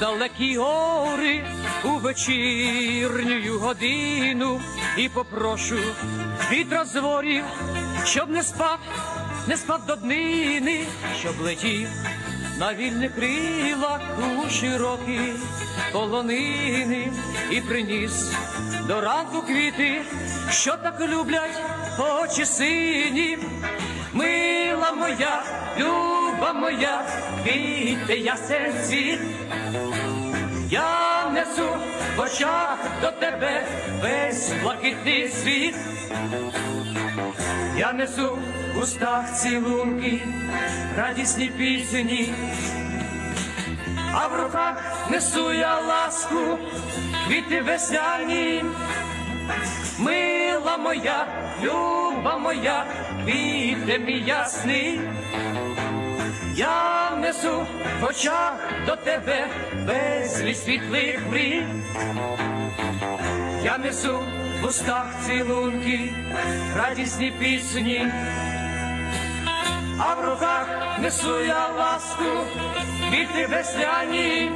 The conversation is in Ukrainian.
далекі гори у вечірню годину і попрошу вітра з ворів, щоб не спав, не спав до днини, щоб летів на вільних крилах у широкі полонини і приніс до ранку квіти, що так люблять очі сині. Мила моя, люба моя, квіти ясен світ. Я несу в очах до тебе весь блакитний світ. Я несу в устах цілунки, радісні пісні, а в руках несу я ласку, квіти весняні. Мила моя, люба моя, квіти мій ясний. Я несу в очах до тебе безліч світлих мрій. Я несу в устах цілунки, радісні пісні, а в руках несу я ласку, квіти весняні.